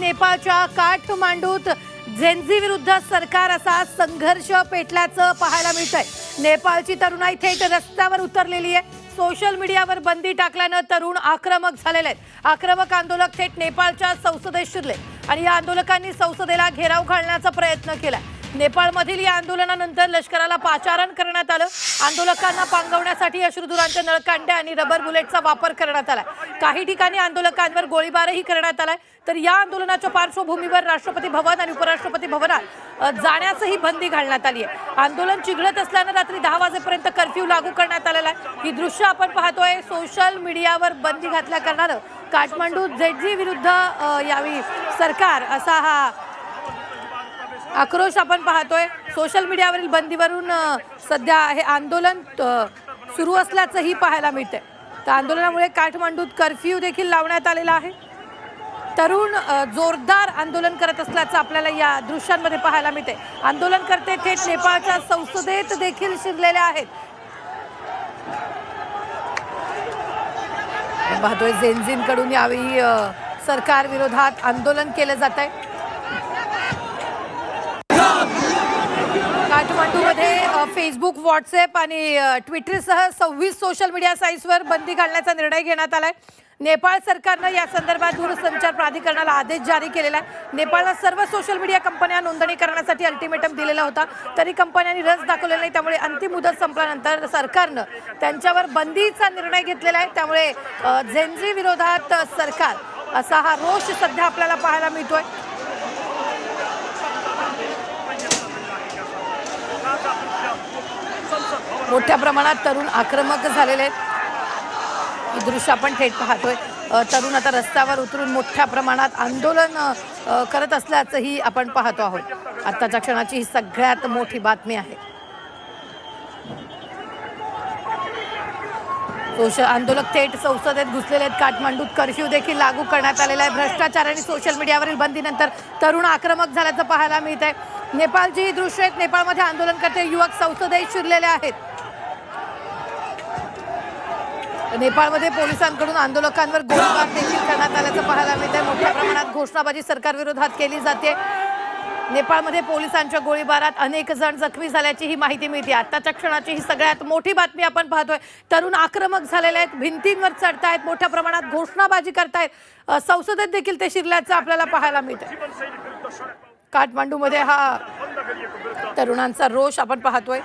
नेपाळच्या काठमांडूत झेन्झी विरुद्ध सरकार असा संघर्ष पेटल्याचं पाहायला मिळतंय. नेपाळची तरुणाई थेट रस्त्यावर उतरलेली आहे. सोशल मीडियावर बंदी टाकल्यानं तरुण आक्रमक झालेले आहेत. आक्रमक आंदोलक थेट नेपाळच्या संसदेत शिरले आणि या आंदोलकांनी संसदेला घेराव घालण्याचा प्रयत्न केला नेपाळमधील या आंदोलनानंतर लष्कराला पाचारण करण्यात आलं. आंदोलकांना पांगवण्यासाठी अश्रुधुरांचे नळकांडे आणि रबर बुलेटचा वापर करण्यात आला काही ठिकाणी आंदोलकांवर गोळीबारही करण्यात आलाय. तर या आंदोलनाच्या पार्श्वभूमीवर राष्ट्रपती भवन आणि उपराष्ट्रपती भवनात जाण्यासही बंदी घालण्यात आली आहे. आंदोलन चिघळत असल्यानं रात्री दहा वाजेपर्यंत कर्फ्यू लागू करण्यात आलेला आहे. ही दृश्य आपण पाहतोय सोशल मीडियावर बंदी घातल्या करणारं काठमांडू झेडजी विरुद्ध यावी यावेळी सरकार असा हा आक्रोश आपण पाहतोय. सोशल मीडियावरील बंदीवरून सध्या हे आंदोलन सुरू असल्याचंही पाहायला मिळतंय. तर आंदोलनामुळे काठमांडूत कर्फ्यू देखील लावण्यात आलेला आहे. तरुण जोरदार आंदोलन करत असल्याचं आपल्याला या दृश्यांमध्ये पाहायला मिळते आंदोलनकर्ते थेट नेपाळच्या संसदेत देखील शिरलेले आहेत. आपण पाहतोय जेनझिनकडून यावेळी सरकार विरोधात आंदोलन केलं जात आहे काठमांडूमध्ये फेसबुक व्हॉट्सअप आणि ट्विटरसह सव्वीस सोशल मीडिया साईट्सवर बंदी घालण्याचा निर्णय घेण्यात आलाय. नेपाळ सरकारनं या संदर्भात दूरसंचार प्राधिकरणाला आदेश जारी केलेला आहे. नेपाळला सर्व सोशल मीडिया कंपन्या नोंदणी करण्यासाठी अल्टिमेटम दिलेला होता. तरी कंपन्यांनी रस दाखवलेला नाही. त्यामुळे अंतिम मुदत संपल्यानंतर सरकारनं त्यांच्यावर बंदीचा निर्णय घेतलेला आहे. त्यामुळे अ, झेन्झी विरोधात सरकार असा हा रोष सध्या आपल्याला पाहायला मिळतोय. मोठ्या प्रमाणात तरुण आक्रमक झालेले आहेत. ही दृश्य आपण थेट पाहतोय. तरुण आता रस्त्यावर उतरून मोठ्या प्रमाणात आंदोलन करत असल्याचंही आपण पाहतो आहोत. आत्ताच्या क्षणाची ही सगळ्यात मोठी बातमी आहे. सोशल आंदोलक थेट संसदेत घुसलेले आहेत. काठमांडूत कर्फ्यू देखील लागू करण्यात आलेला आहे. भ्रष्टाचार आणि सोशल मीडियावरील बंदीनंतर तरुण आक्रमक झाल्याचं पाहायला मिळत आहे नेपाळची ही दृश्य आहेत. नेपाळमध्ये आंदोलन करते युवक संसदेत शिरलेले आहेत. नेपाळमध्ये पोलिसांकडून आंदोलकांवर गोळीबार देखील करण्यात आल्याचं पाहायला मिळतंय. आहे मोठ्या प्रमाणात घोषणाबाजी सरकारविरोधात केली जाते. नेपाळमध्ये पोलिसांच्या गोळीबारात अनेक जण जखमी झाल्याची ही माहिती मिळते. आत्ताच्या क्षणाची ही सगळ्यात मोठी बातमी आपण पाहतोय. तरुण आक्रमक झालेले आहेत भिंतींवर चढतायत मोठ्या प्रमाणात घोषणाबाजी करतायत. संसदेत देखील ते शिरल्याचं आपल्याला पाहायला मिळतंय. काठमांडूमध्ये हा तरुणांचा रोष आपण पाहतोय.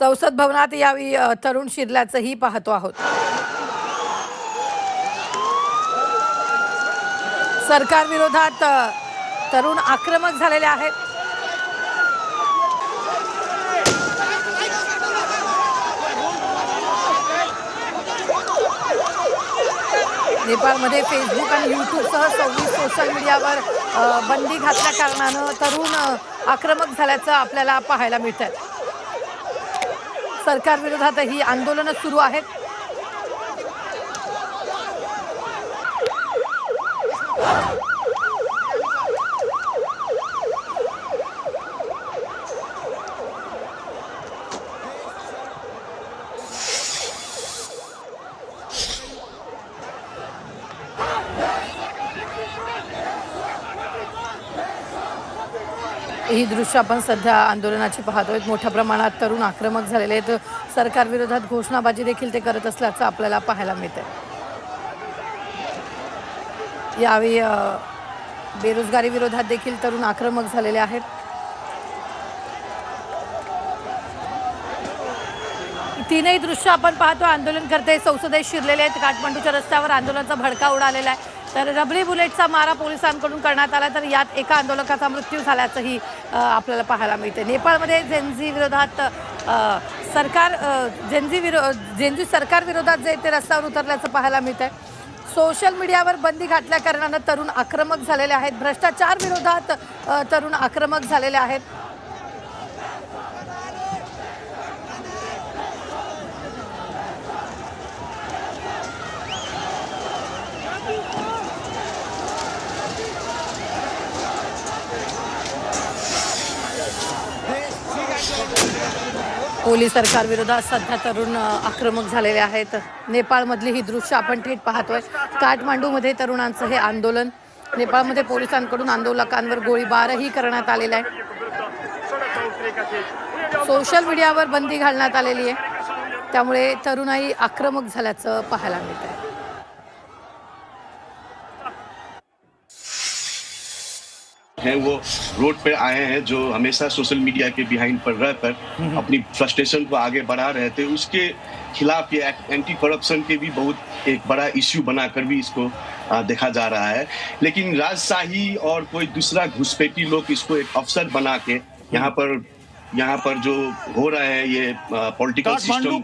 संसद भवनात यावेळी तरुण शिरल्याचंही पाहतो आहोत. सरकार विरोधात तरुण आक्रमक झालेले आहेत. नेपाळमध्ये फेसबुक आणि यूट्यूबसह सव्वीस सोशल मीडियावर बंदी घातल्या कारणानं तरुण आक्रमक झाल्याचं आपल्याला पाहायला मिळतं आहे सरकार विरोधातही आंदोलनं सुरू आहेत. ही दृश्य आपण सध्या आंदोलनाची पाहतोय. मोठ्या प्रमाणात तरुण आक्रमक झालेले आहेत. सरकार विरोधात घोषणाबाजी देखील ते करत असल्याचं आपल्याला पाहायला मिळतं यावेळी बेरोजगारी विरोधात देखील तरुण आक्रमक झालेले आहेत. तीनही दृश्य आपण पाहतो आंदोलनकर्ते संसदेत शिरलेले आहेत. काठमांडूच्या रस्त्यावर आंदोलनाचा भडका उडालेला आहे. तर रबरी बुलेटचा मारा पोलिसांकडून करण्यात आला. तर यात एका आंदोलकाचा मृत्यू झाल्याचंही आपल्याला पाहायला मिळते नेपाळमध्ये जेनझी विरोधात सरकार जेनझी विरो जेनझी सरकार विरोधात जे ते रस्त्यावर उतरल्याचं पाहायला मिळतं आहे सोशल मीडियावर बंदी घातल्या कारणानं तरुण आक्रमक झालेले आहेत. भ्रष्टाचार विरोधात तरुण आक्रमक झालेले आहेत. ओली सरकारविरोधात सध्या तरुण आक्रमक झालेले आहेत. नेपाळमधली ही दृश्य आपण थेट पाहतोय. काठमांडूमध्ये तरुणांचं हे आंदोलन. नेपाळमध्ये पोलिसांकडून आंदोलकांवर गोळीबारही करण्यात आलेला आहे. सोशल मीडियावर बंदी घालण्यात आलेली आहे. त्यामुळे तरुणाई आक्रमक झाल्याचं पाहायला मिळत हैं वो रोड पे आए हैं जो हमेशा सोशल मीडिया के बिहाइंड पर रहकर अपनी फ्रस्ट्रेशन को आगे बढ़ा रहे थे। उसके खिलाफ ये एंटी करप्शन के भी बहुत एक बड़ा इश्यू बनाकर भी इसको देखा जा रहा है। लेकिन राजशाही और कोई दूसरा घुसपैठी लोग इसको एक अवसर बना के यहाँ पर यहाँ पर जो हो रहे हैं ये पॉलिटिकल सिस्टम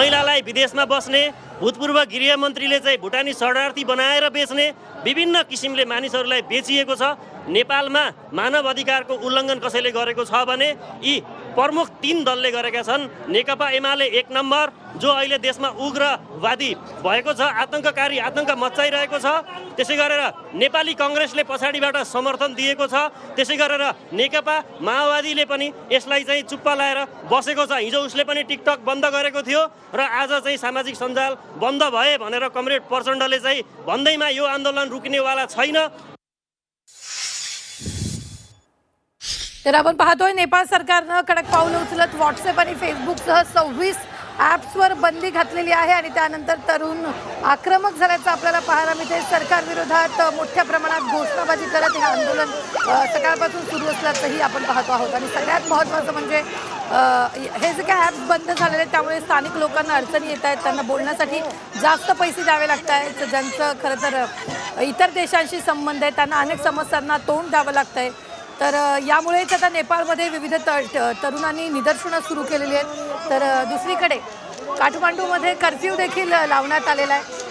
महिलालाई विदेशमा बस्ने भूतपूर्व गृहमन्त्रीले चाहिँ भुटानी शरणार्थी बनाएर बेच्ने विभिन्न किसिमले मानिसहरूलाई बेचिएको छ। नेपालमा मानव अधिकारको उल्लङ्घन कसैले गरेको छ भने यी प्रमुख तीन दलले गरेका छन्। नेकपा एमाले एक नम्बर जो अहिले देशमा उग्रवादी भएको छ आतङ्ककारी आतङ्क मच्चाइरहेको छ त्यसै गरेर नेपाली कङ्ग्रेसले पछाडिबाट समर्थन दिएको छ त्यसै गरेर नेकपा माओवादीले पनि यसलाई चाहिँ चुप्पा लाएर बसेको छ। हिजो उसले पनि टिकटक बन्द गरेको थियो र आज चाहिँ सामाजिक सञ्जाल बन्द भए भनेर कमरेड प्रचण्डले चाहिँ भन्दैमा यो आन्दोलन रुक्नेवाला छैन। तर आपण पाहतोय नेपाळ सरकारनं कडक पावलं उचलत व्हॉट्सअप आणि फेसबुकसह सव्वीस ॲप्सवर बंदी घातलेली आहे आणि त्यानंतर तरुण आक्रमक झाल्याचं आपल्याला पाहायला मिळते सरकारविरोधात मोठ्या प्रमाणात घोषणाबाजी करत हे आंदोलन सकाळपासून सुरू असल्याचंही आपण पाहतो आहोत. आणि सगळ्यात महत्त्वाचं म्हणजे हे जे काही ॲप्स बंद झालेले आहेत त्यामुळे स्थानिक लोकांना अडचणी येत आहेत. त्यांना बोलण्यासाठी जास्त पैसे द्यावे लागत आहेत. ज्यांचं खरं तर इतर देशांशी संबंध आहे त्यांना अनेक समस्यांना तोंड द्यावं लागतं आहे तर यामुळेच आता नेपाळमध्ये विविध त तरुणांनी निदर्शनं सुरू केलेली आहेत. तर दुसरीकडे काठमांडूमध्ये कर्फ्यू देखील लावण्यात आलेला आहे.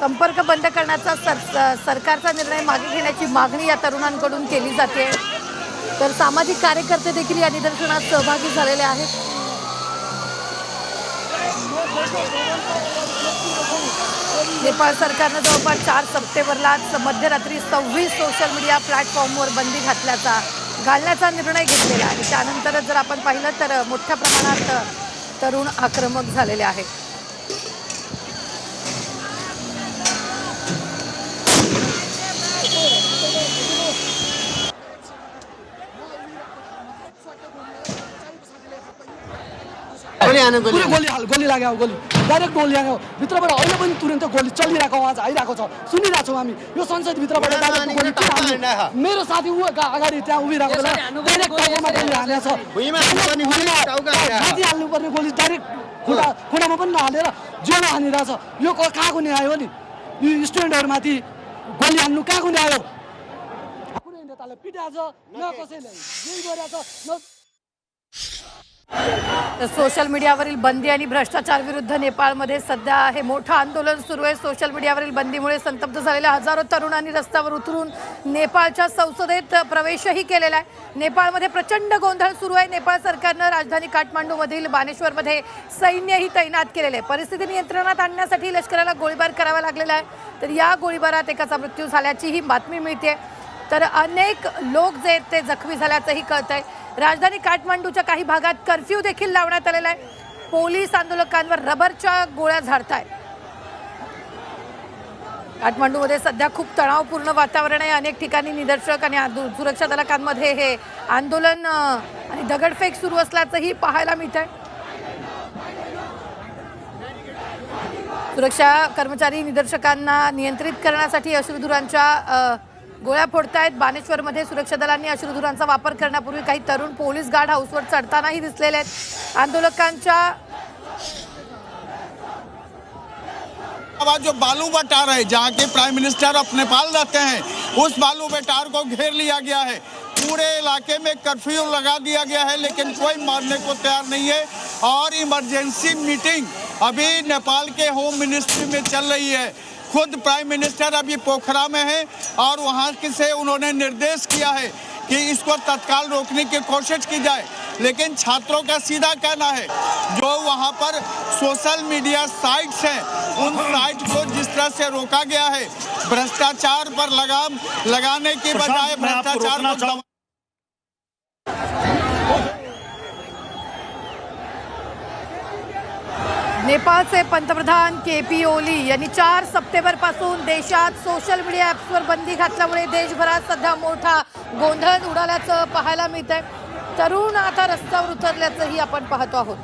संपर्क बंद करण्याचा सर सरकारचा निर्णय मागे घेण्याची मागणी या तरुणांकडून केली जाते. तर सामाजिक कार्यकर्ते देखील या निदर्शनात सहभागी झालेले आहेत. नेपाळ सरकारनं जवळपास चार सप्टेंबरला मध्यरात्री सव्वीस सोशल मीडिया प्लॅटफॉर्मवर बंदी घातल्याचा घालण्याचा निर्णय घेतलेला आहे. त्यानंतरच जर आपण पाहिलं तर मोठ्या प्रमाणात तरुण आक्रमक झालेले आहेत. पुरै गोली हाल गोली लाग्यो गोली। डाइरेक्ट गोली लाग्यो। भित्रबाट अहिले पनि तुरन्त गोली चलिरहेको आवाज आइरहेको छ। सुनिरहेको छौँ हामी। यो संसदभित्रबाट? मेरो साथी ऊ अगा- अगाडि त्यहाँ उभिरहेको छ हाल्नुपर्ने गोली डाइरेक्ट खुट्टा खुट्टामा पनि नहालेर जिउमा हानिरहेछ। यो कहाँको न्याय हो नि? यो स्टुडेन्टहरूमाथि गोली हान्नु कहाँको न्याय हो? कुनै नेताले पिटाएको छ। न कसैले यही गरेको छ। न तर सोशल मीडियावरील बंदी आणि भ्रष्टाचार विरुद्ध नेपाळमध्ये सध्या हे मोठं आंदोलन सुरू आहे. सोशल मीडियावरील बंदीमुळे संतप्त झालेल्या हजारो तरुणांनी रस्त्यावर उतरून नेपाळच्या संसदेत प्रवेशही केलेला आहे. नेपाळमध्ये प्रचंड गोंधळ सुरू आहे. नेपाळ सरकारनं राजधानी काठमांडूमधील बानेश्वरमध्ये सैन्यही तैनात केलेले आहे. परिस्थिती नियंत्रणात आणण्यासाठी लष्कराला गोळीबार करावा लागलेला आहे. तर या गोळीबारात एकाचा मृत्यू झाल्याचीही बातमी मिळते तर अनेक लोक जे आहेत ते जखमी झाल्याचंही कळत आहे राजधानी काठमांडूच्या काही भागात कर्फ्यू देखील लावण्यात आलेला आहे. पोलीस आंदोलकांवर रबरच्या गोळ्या झाडताय काठमांडूमध्ये सध्या खूप तणावपूर्ण वातावरण आहे. अनेक ठिकाणी निदर्शक आणि आंदो- सुरक्षा दलाकांमध्ये हे आंदोलन आणि दगडफेक सुरू असल्याचंही पाहायला मिळत आहे सुरक्षा कर्मचारी निदर्शकांना नियंत्रित करण्यासाठी अश्रुधुरांच्या गोळ्या फोडतायत. बानेश्वरमध्ये सुरक्षा दलांनी अश्रुधुरांचा वापर करण्यापूर्वी काही तरुण पोलीस गार्ड हाऊसवर चढतानाही दिसलेले आहेत. आंदोलकांच्या जो बालू बटार है जहाँ के प्राइम मिनिस्टर ऑफ नेपाल रहते हैं। उस बालू बटार को घेर लिया गया है। पूरे इलाके में कर्फ्यू लगा दिया गया है लेकिन कोई मारने को तैयार नहीं है। और इमरजेंसी मीटिंग अभी नेपाल के होम मिनिस्ट्री में चल रही है। खुद प्राइम मिनिस्टर अभी पोखरा में है और वहाँ से उन्होंने निर्देश किया है कि इसको तत्काल रोकने की कोशिश की जाए। लेकिन छात्रों का सीधा कहना है जो वहाँ पर सोशल मीडिया साइट्स हैं उन साइट को जिस तरह से रोका गया है भ्रष्टाचार पर लगाम लगाने की बजाय भ्रष्टाचार को नेपाळचे पंतप्रधान के पी ओली यांनी चार सप्टेंबरपासून देशात सोशल मीडिया ॲप्सवर बंदी घातल्यामुळे देशभरात सध्या मोठा गोंधळ उडाल्याचं पाहायला मिळत आहे तरुण आता रस्त्यावर उतरल्याचंही आपण पाहतो आहोत.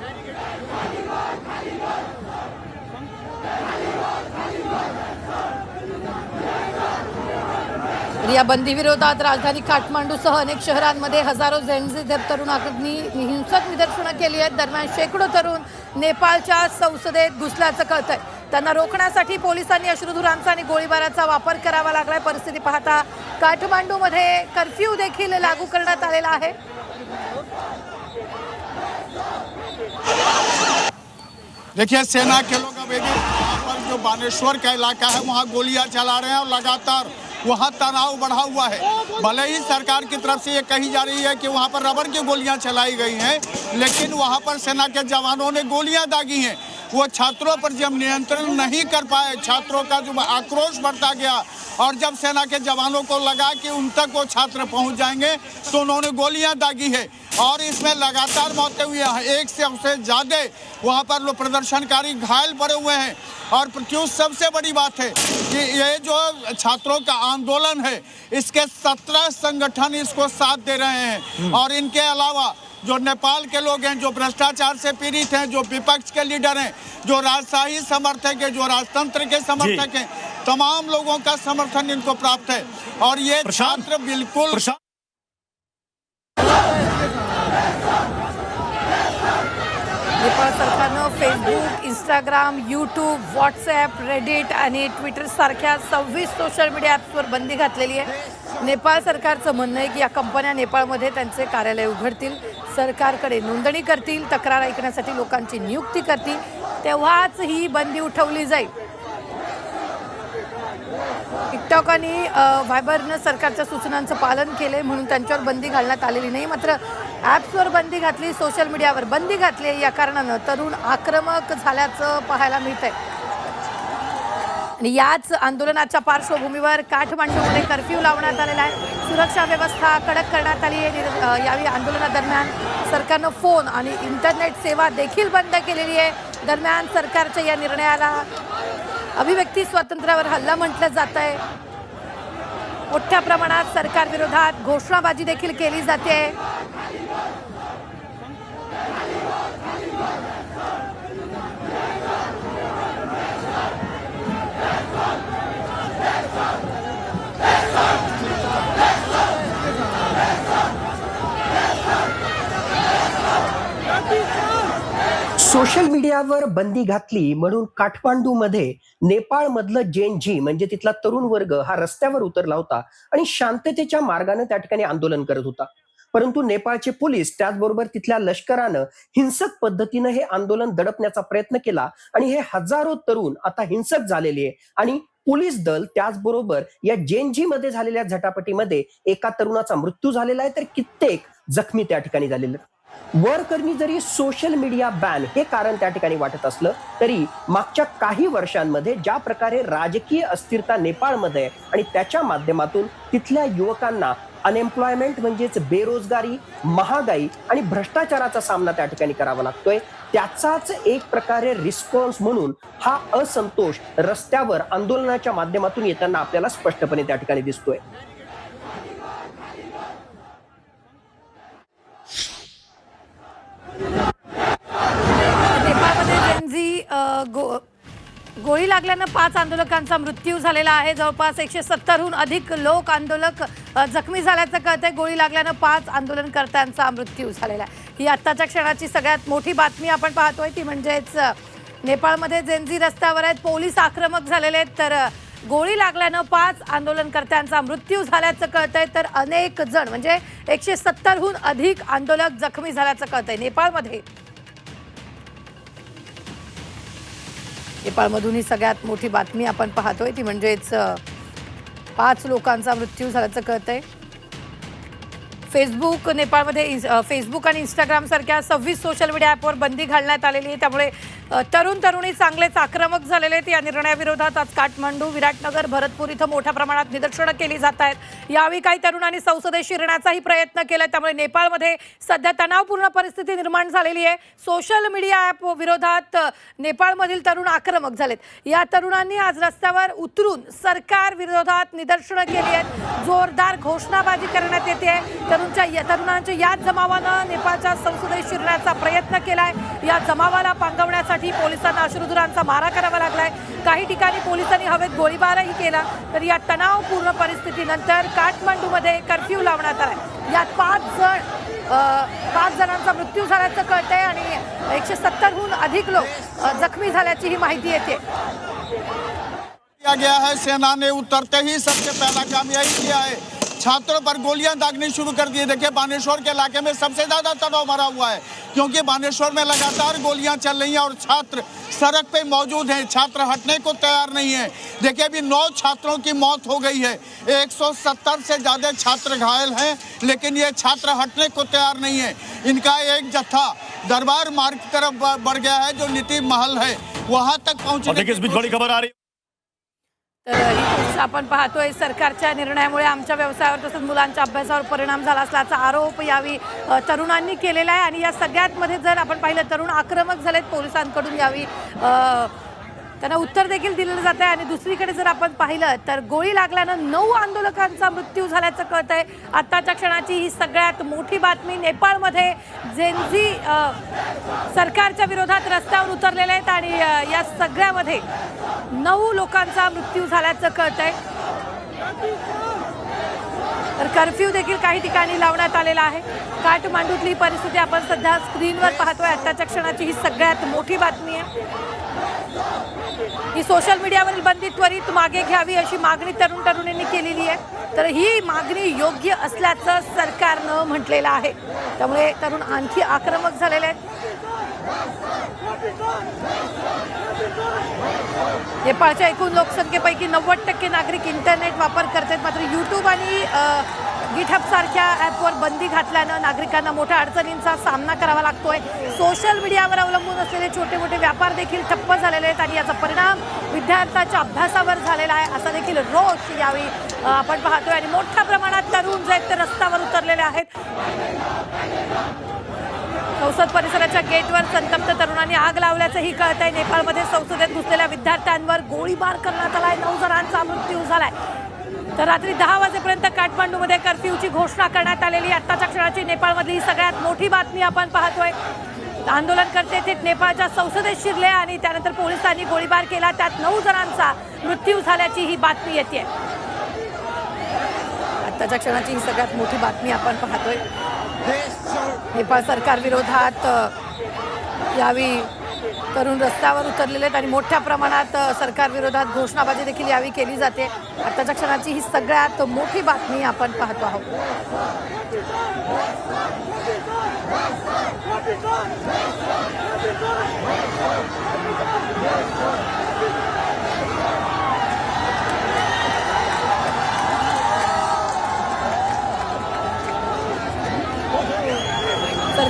या बंदीविरोधात राजधानी काठमांडूसह अनेक शहरांमध्ये हजारो झेंडझी तरुणांनी हिंसक निदर्शनं केली आहेत. दरम्यान शेकडो तरुण नेपाळच्या संसदेत घुसल्याचं कळत आहे त्यांना रोखण्यासाठी पोलिसांनी अश्रुधुरांचा आणि गोळीबाराचा वापर करावा लागलाय. परिस्थिती पाहता काठमांडूमध्ये कर्फ्यू देखील लागू करण्यात आलेला आहे. देखिए सेना के लोग अब एक जो बानेश्वर का इलाका है वहाँ गोलियां चला रहे हैं और लगातार वहाँ तनाव बढ़ा हुआ है। भले ही सरकार की तरफ से ये कही जा रही है कि वहाँ पर रबर की गोलियाँ चलाई गई हैं लेकिन वहाँ पर सेना के जवानों ने गोलियाँ दागी हैं। वो छात्रों पर जब नियंत्रण नहीं कर पाए छात्रों का जो आक्रोश बढ़ता गया और जब सेना के जवानों को लगा कि उन तक वो छात्र पहुँच जाएँगे तो उन्होंने गोलियाँ दागी है और इसमें लगातार मौतें हुई हैं। एक से उससे ज़्यादा वहाँ पर लोग प्रदर्शनकारी घायल पड़े हुए हैं। और प्रत्युष सबसे बड़ी बात है कि ये जो छात्रों का आंदोलन है इसके सत्रह संगठन इसको साथ दे रहे हैं। और इनके अलावा जो नेपाल के लोग हैं जो भ्रष्टाचार से पीड़ित हैं जो विपक्ष के लीडर हैं जो राजशाही समर्थक है जो राजतंत्र के समर्थक हैं तमाम लोगों का समर्थन इनको प्राप्त है। और ये छात्र बिल्कुल नेपाळ सरकारनं Facebook Instagram YouTube WhatsApp Reddit आणि ट्विटरसारख्या सव्वीस सोशल मीडिया ॲप्सवर बंदी घातलेली आहे. नेपाळ सरकारचं म्हणणं आहे की या कंपन्या नेपाळमध्ये त्यांचे कार्यालय उघडतील सरकारकडे नोंदणी करतील तक्रार ऐकण्यासाठी लोकांची नियुक्ती करतील तेव्हाच ही बंदी उठवली जाईल. टिकटॉक आणि व्हायबरनं सरकारच्या सूचनांचं पालन केले म्हणून त्यांच्यावर बंदी घालण्यात आलेली नाही. मात्र ॲप्सवर बंदी घातली सोशल मीडियावर बंदी घातली या कारणानं तरुण आक्रमक झाल्याचं पाहायला मिळतंय. आणि याच आंदोलनाच्या पार्श्वभूमीवर काठमांडूमध्ये कर्फ्यू लावण्यात आलेला आहे. सुरक्षा व्यवस्था कडक करण्यात आली आहे. यावेळी आंदोलनादरम्यान सरकारनं फोन आणि इंटरनेट सेवा देखील बंद केलेली आहे. दरम्यान सरकारच्या या निर्णयाला अभिव्यक्ती स्वातंत्र्यावर हल्ला म्हटलं जात आहे मोठ्या प्रमाणात सरकार विरोधात घोषणाबाजी देखील केली जाते. सोशल बंदी घातली म्हणून काठमांडूमध्ये नेपाळमधलं जेन झी म्हणजे तिथला तरुण वर्ग हा रस्त्यावर उतरला होता आणि शांततेच्या मार्गाने त्या ठिकाणी आंदोलन करत होता. परंतु नेपाळचे पोलीस त्याचबरोबर तिथल्या लष्करानं हिंसक पद्धतीनं हे आंदोलन दडपण्याचा प्रयत्न केला आणि हे हजारो तरुण आता हिंसक झालेले आहे. आणि पोलीस दल त्याचबरोबर या जेनजी मध्ये झालेल्या झटापटीमध्ये एका तरुणाचा मृत्यू झालेला आहे तर कित्येक जखमी त्या ठिकाणी झालेले वरकर्मी जरी सोशल मीडिया बॅन हे कारण त्या ठिकाणी वाटत असलं तरी मागच्या काही वर्षांमध्ये ज्या प्रकारे राजकीय अस्थिरता नेपाळमध्ये आणि त्याच्या माध्यमातून तिथल्या युवकांना अनएम्प्लॉयमेंट म्हणजेच बेरोजगारी महागाई आणि भ्रष्टाचाराचा सामना त्या ठिकाणी करावा लागतोय त्याचाच एक प्रकारे रिस्पॉन्स म्हणून हा असंतोष रस्त्यावर आंदोलनाच्या माध्यमातून येताना आपल्याला स्पष्टपणे त्या ठिकाणी दिसतोय नेपाळमध्ये जेनझी अ, गो गोळी लागल्यानं पाच आंदोलकांचा मृत्यू झालेला आहे. जवळपास एकशे सत्तरहून अधिक लोक आंदोलक जखमी झाल्याचं कळतंय. गोळी लागल्यानं पाच आंदोलनकर्त्यांचा मृत्यू झालेला आहे. ही आत्ताच्या क्षणाची सगळ्यात मोठी बातमी आपण पाहतोय. ती म्हणजेच नेपाळमध्ये जेनझी रस्त्यावर आहेत. पोलीस आक्रमक झालेले आहेत. तर गोळी लागल्यानं पाच आंदोलनकर्त्यांचा मृत्यू झाल्याचं कळतंय. तर अनेक जण म्हणजे एकशे सत्तरहून अधिक आंदोलक जखमी झाल्याचं कळतंय. नेपाळमध्ये नेपाळमधून ही सगळ्यात मोठी बातमी आपण पाहतोय ती म्हणजेच पाच लोकांचा मृत्यू झाल्याचं आहे फेसबुक नेपाळमध्ये फेसबुक आणि इंस्टाग्राम सारख्या सव्वीस सोशल मीडिया ॲपवर बंदी घालण्यात आलेली आहे. त्यामुळे तरुण तरुणी चांगलेच आक्रमक झालेले आहेत. या निर्णयाविरोधात आज काठमांडू विराटनगर भरतपूर इथं मोठ्या प्रमाणात निदर्शनं केली जात आहेत. यावेळी काही तरुणांनी संसदेत शिरण्याचाही प्रयत्न केला त्यामुळे नेपाळमध्ये सध्या तणावपूर्ण परिस्थिती निर्माण झालेली आहे. सोशल मीडिया ॲप विरोधात नेपाळमधील तरुण आक्रमक झालेत. या तरुणांनी आज रस्त्यावर उतरून सरकार विरोधात निदर्शनं केली आहेत. जोरदार घोषणाबाजी करण्यात येते. आहे तरुणच्या या- तरुणांच्या याच जमावानं नेपाळच्या संसदेत शिरण्याचा प्रयत्न केलाय. या जमावाला पांगवण्यासाठी पोलिसांना अश्रुधुरांचा मारा करावा लागलाय. काही ठिकाणी पोलिसांनी हवेत गोळीबारही केला. तर या तणावपूर्ण परिस्थितीनंतर काठमांडूमध्ये कर्फ्यू लावण्यात आलाय. यात पाच जण पाच जणांचा मृत्यू झाल्याचं कळतंय आणि एकशे सत्तरहून अधिक लोक जखमी झाल्याची ही माहिती येते. गया है सेना ने उतरते ही सबसे पहला काम यही किया है छात्रों पर गोलियाँ दागनी शुरू कर दी। देखिए बानेश्वर के इलाके में सबसे ज़्यादा तनाव भरा हुआ है क्योंकि बानेश्वर में लगातार गोलियाँ चल रही हैं और छात्र सड़क पे मौजूद हैं। छात्र हटने को तैयार नहीं है। देखिए अभी नौ छात्रों की मौत हो गई है। 170 से ज़्यादा छात्र घायल हैं लेकिन ये छात्र हटने को तैयार नहीं है। इनका एक जत्था दरबार मार्ग की तरफ़ बढ़ गया है जो नीति महल है। वहाँ तक पहुँचने देखिए इस बीच बड़ी खबर आ रही है। तर ही गोष्ट आपण पाहतोय सरकारच्या निर्णयामुळे आमच्या व्यवसायावर तसंच मुलांच्या अभ्यासावर परिणाम झाला असल्याचा आरोप यावेळी तरुणांनी केलेला आहे. आणि या सगळ्यात मध्ये जर आपण पाहिलं तरुण आक्रमक झालेत पोलिसांकडून यावेळी त्यांना उत्तर देखील दिलेलं जात आहे. आणि दुसरीकडे जर आपण पाहिलं तर गोळी लागल्यानं नऊ आंदोलकांचा मृत्यू झाल्याचं कळत आहे. आत्ताच्या क्षणाची ही सगळ्यात मोठी बातमी नेपाळमध्ये जेनझी सरकारच्या विरोधात रस्त्यावर उतरलेले आहेत आणि या सगळ्यामध्ये नऊ लोकांचा मृत्यू झाल्याचं कळत आहे. तर कर्फ्यू देखील काही ठिकाणी लावण्यात आलेला आहे. काठमांडूतली परिस्थिती आपण सध्या स्क्रीनवर पाहतोय. आत्ताच्या क्षणाची ही सगळ्यात मोठी बातमी आहे. ही सोशल मीडियावरील बंदी त्वरित मागे घ्यावी अशी मागणी तरुण तरुणींनी केलेली आहे. तर ही मागणी योग्य असल्याचं सरकारनं म्हटलेलं आहे. त्यामुळे तरुण आणखी आक्रमक झालेले आहेत. नेपाळच्या एकूण लोकसंख्येपैकी नव्वद टक्के नागरिक इंटरनेट वापर करतात मात्र यूट्यूब आणि गिटहब सारख्या ॲपवर बंदी घातल्यानं नागरिकांना मोठ्या अडचणींचा सामना करावा लागतोय. सोशल मीडियावर अवलंबून असलेले छोटे मोठे व्यापार देखील ठप्प झालेले आहेत आणि याचा परिणाम विद्यार्थ्यांच्या अभ्यासावर झालेला आहे. असा देखील रोष यावेळी आपण पाहतोय. आणि मोठ्या प्रमाणात तरुण जे आहेत ते रस्त्यावर उतरलेले आहेत. संसद परिसराच्या गेटवर संतप्त तरुणांनी आग लावल्याचंही कळत आहे नेपाळमध्ये संसदेत घुसलेल्या विद्यार्थ्यांवर गोळीबार करण्यात आलाय. नऊ जणांचा मृत्यू झालाय. तर रात्री दहा वाजेपर्यंत काठमांडूमध्ये कर्फ्यूची घोषणा करण्यात आलेली आहे. आत्ताच्या क्षणाची नेपाळमधली ही सगळ्यात मोठी बातमी आपण पाहतोय. आंदोलनकर्ते थेट नेपाळच्या संसदेत शिरले आणि त्यानंतर पोलिसांनी गोळीबार केला. त्यात नऊ जणांचा मृत्यू झाल्याची ही बातमी येते आत्ताच्या क्षणाची ही सगळ्यात मोठी बातमी आपण पाहतोय. नेपाळ सरकार विरोधात अ, यावेळी तरुण रस्त्यावर उतरलेले आहेत आणि मोठ्या प्रमाणात सरकारविरोधात सरकार विरोधात घोषणाबाजी देखील यावेळी केली जाते. आत्ताच्या क्षणाची ही सगळ्यात मोठी बातमी आपण पाहतो आहोत.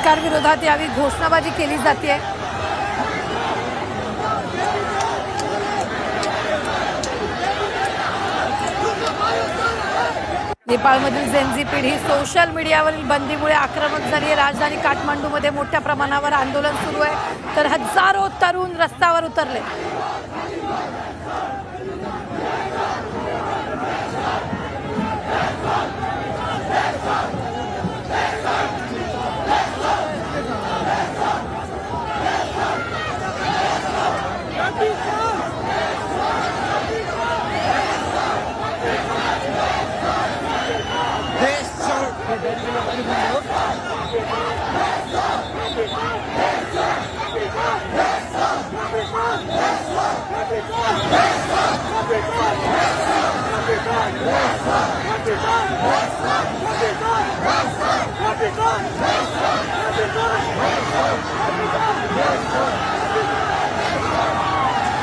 सरकार विरोधात यावी घोषणाबाजी केली जाते. नेपाळमधील जेनझी पिढी सोशल मीडियावरील बंदीमुळे आक्रमक झाली आहे. राजधानी काठमांडूमध्ये मोठ्या प्रमाणावर आंदोलन सुरू आहे. तर हजारो तरुण रस्त्यावर उतरले.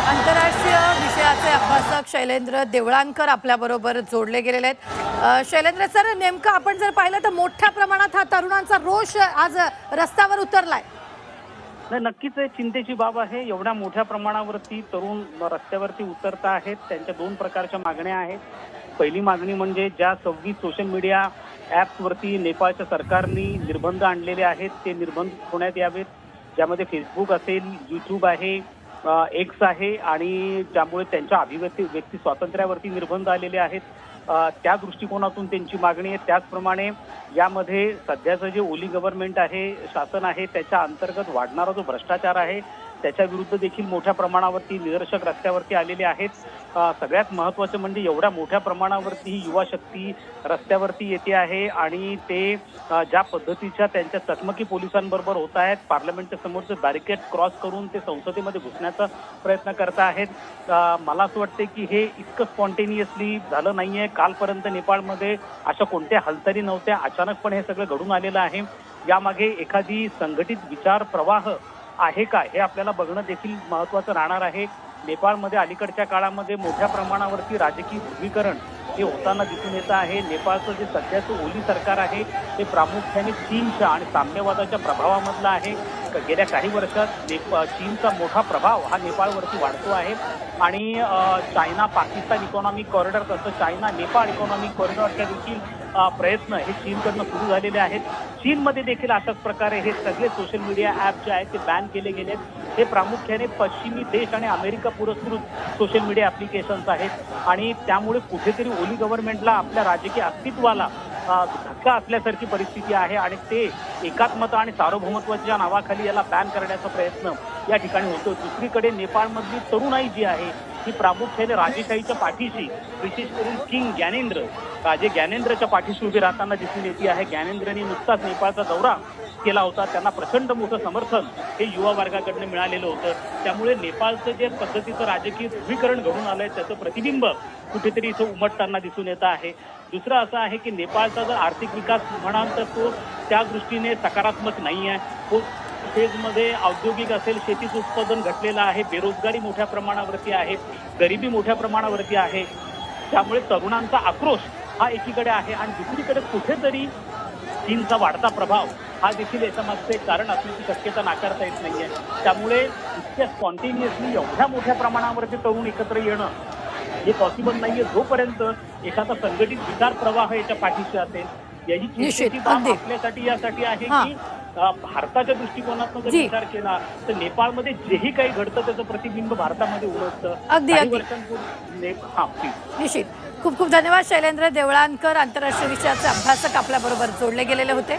आंतरराष्ट्रीय विषयाचे अभ्यासक शैलेंद्र देवळांकर आपल्याबरोबर जोडले गेलेले आहेत. शैलेंद्र सर नेमकं आपण जर पाहिलं तर मोठ्या प्रमाणात हा तरुणांचा रोष आज रस्त्यावर उतरलाय. नाही नक्कीच चिंतेची बाब आहे. एवढ्या मोठ्या प्रमाणावरती तरुण रस्त्यावरती उतरत आहेत. त्यांच्या दोन प्रकारच्या मागण्या आहेत. पहिली मागणी म्हणजे ज्या सव्वीस सोशल मीडिया ॲप्सवरती नेपाळच्या सरकारने निर्बंध आणलेले आहेत ते निर्बंध होण्यात यावेत. ज्यामध्ये फेसबुक असेल यूट्यूब आहे एक्स आहे आणि ज्यामुळे त्यांच्या अभिव्यक्ती व्यक्ती स्वातंत्र्यावरती निर्बंध आलेले आहेत. त्या दृष्टिकोनातून त्यांची मागणी आहे. त्याचप्रमाणे यामध्ये सध्याचं जे ओली गव्हर्नमेंट आहे शासन आहे त्याच्या अंतर्गत वाढणारा जो भ्रष्टाचार आहे त्याच्या विरुद्ध देखील मोठ्या प्रमाणावरती निदर्शक रस्त्यावरती आलेले आहेत. सगळ्यात महत्त्वाचं म्हणजे एवढ्या मोठ्या प्रमाणावरती ही युवा शक्ती रस्त्यावरती येते आहे आणि ते ज्या पद्धतीच्या त्यांच्या चकमकी पोलिसांबरोबर होत आहेत पार्लमेंटच्या समोरचं बॅरिकेड क्रॉस करून ते संसदेमध्ये घुसण्याचा प्रयत्न करत आहेत. मला असं वाटते की हे इतकं स्पॉन्टेनियसली झालं नाही आहे कालपर्यंत नेपाळमध्ये अशा कोणत्या हालचाली नव्हत्या. अचानकपणे हे सगळं घडून आलेलं आहे. यामागे एखादी संघटित विचार प्रवाह आहे का हे आपल्याला बघणं देखील महत्वाचं राहणार आहे. नेपाळमध्ये अलीकडच्या काळामध्ये मोठ्या प्रमाणावरती राजकीय ध्रुवीकरण हे होताना दिसून येतं आहे. नेपाळचं जे सध्याचं ओली सरकार आहे ते प्रामुख्याने चीनच्या आणि साम्यवादाच्या प्रभावामधलं आहे. गेल्या काही वर्षात नेपा चीनचा मोठा प्रभाव हा नेपाळवरती वाढतो आहे. आणि चायना पाकिस्तान इकॉनॉमिक कॉरिडॉर तसं चायना नेपाळ इकॉनॉमिक कॉरिडॉरच्या देखील प्रयत्न हे चीनकडनं सुरू झालेले आहेत. चीनमध्ये देखील अशाच प्रकारे हे सगळे सोशल मीडिया ॲप जे आहेत ते बॅन केले गेले आहेत हे प्रामुख्याने पश्चिमी देश आणि अमेरिका पुरस्कृत सोशल मीडिया ॲप्लिकेशन्स आहेत. आणि त्यामुळे कुठेतरी ओली गव्हर्नमेंटला आपल्या राजकीय अस्तित्वाला धक्का असल्यासारखी परिस्थिती आहे आणि ते एकात्मता आणि सार्वभौमत्वाच्या नावाखाली याला बॅन करण्याचा प्रयत्न या ठिकाणी होतो. दुसरीकडे नेपाळमधली तरुणाई जी आहे ही प्रामुख्याने राजेशाहीच्या पाठीशी विशेष करून किंग ज्ञानेंद्र. राजे ज्ञानेंद्रच्या पाठीशी उभी राहताना दिसून येते आहे. ज्ञानेंद्रनी नुकताच नेपाळचा दौरा केला होता. त्यांना प्रचंड मोठं समर्थन हे युवा वर्गाकडनं मिळालेलं होतं. त्यामुळे नेपाळचं जे पद्धतीचं राजकीय ध्रुवीकरण घडून आलंय त्याचं प्रतिबिंब कुठेतरी इथं उमटताना दिसून येतं आहे. दुसरं असं आहे की नेपाळचा जर आर्थिक विकास म्हणाल तर तो त्या दृष्टीने सकारात्मक नाही आहे तो फेजमध्ये औद्योगिक असेल शेतीचं उत्पादन घटलेलं आहे बेरोजगारी मोठ्या प्रमाणावरती आहे गरिबी मोठ्या प्रमाणावरती आहे त्यामुळे तरुणांचा आक्रोश हा एकीकडे आहे आणि दुसरीकडे कुठेतरी चीनचा वाढता प्रभाव हा देखील याच्यामागचं एक कारण असण्याची शक्यता नाकारता येत नाहीये त्यामुळे इतक्या स्पॉन्टेनियसली एवढ्या मोठ्या प्रमाणावरती तरुण एकत्र येणं हे पॉसिबल नाहीये जोपर्यंत एखादा संघटित विचार प्रवाह याच्या पाठीशी असेल याची. आपल्यासाठी यासाठी आहे. की भारताच्या दृष्टिकोनातून जर. विचार केला तर नेपाळमध्ये जेही काही घडतं त्याचं प्रतिबिंब भारतामध्ये उमटतं अगदी, हा निश्चित. खूप खूप धन्यवाद शैलेंद्र देवळांकर आंतरराष्ट्रीय विषयाचे अभ्यासक आपल्याबरोबर जोडले गेलेले होते.